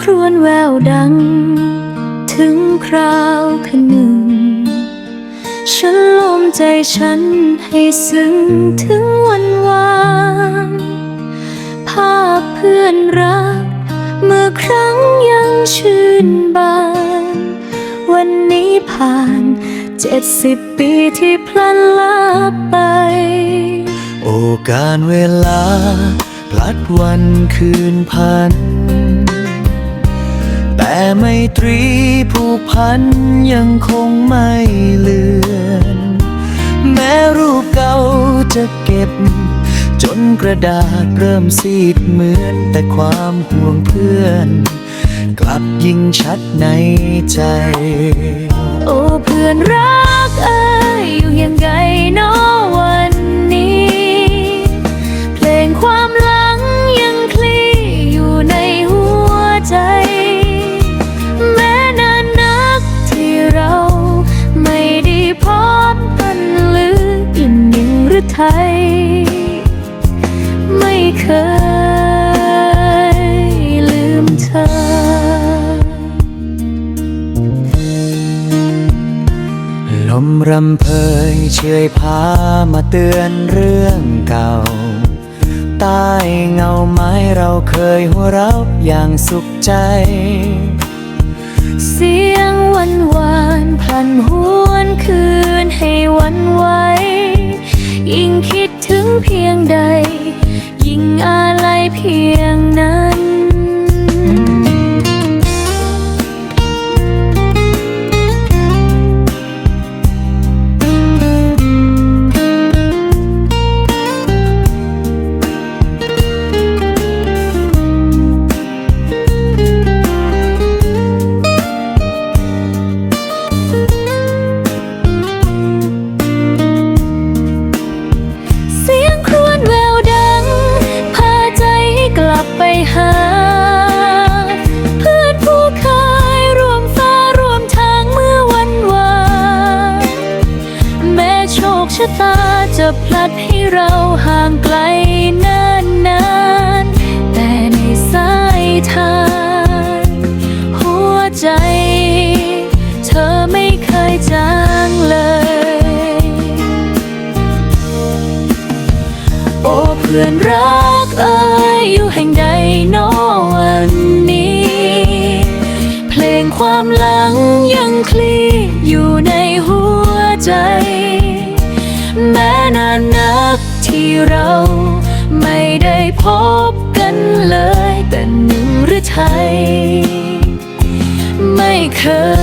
ครวญแววดัง ถึงคราวคนึงฉันลมใจฉันให้ซึ้งถึงวันวานภาพเพื่อนรัก เมื่อครั้งยังชื่นบาน วันนี้ผ่านเจ็ดสิบปีที่พลันลับไป โอการเวลา พลัดวันคืนพัน แต่ไมตรีผูกพันยังคงไม่เลือน แม้รูปเก่าจะเก็บ จนกระดาษเริ่มซีดเหมือนแต่ความห่วงเพื่อน กลับยิ่งชัดในใจ โอ้เพื่อนรักเอ้ยอยู่ยังไง ยลืมเธอลมรำเพยเชยพามาเตือนเรื่องเก่า ใต้เงาไม้เราเคยหัวเราะอย่างสุขใจ เสียงวันหวานพลันหวนคืนให้วันไหว ยิ่งคิดถึงเพียงใด เพียง ชะตาจะพลัดให้เราห่างไกลนานนานๆแต่ในสายทานหัวใจ เธอไม่เคยจางเลย โอ้เพื่อนรักเอ่ยอยู่แห่งใดโนอ แม้นานนักที่เราไม่ได้พบกันเลย แต่หนึ่งหรือไทย ไม่เคย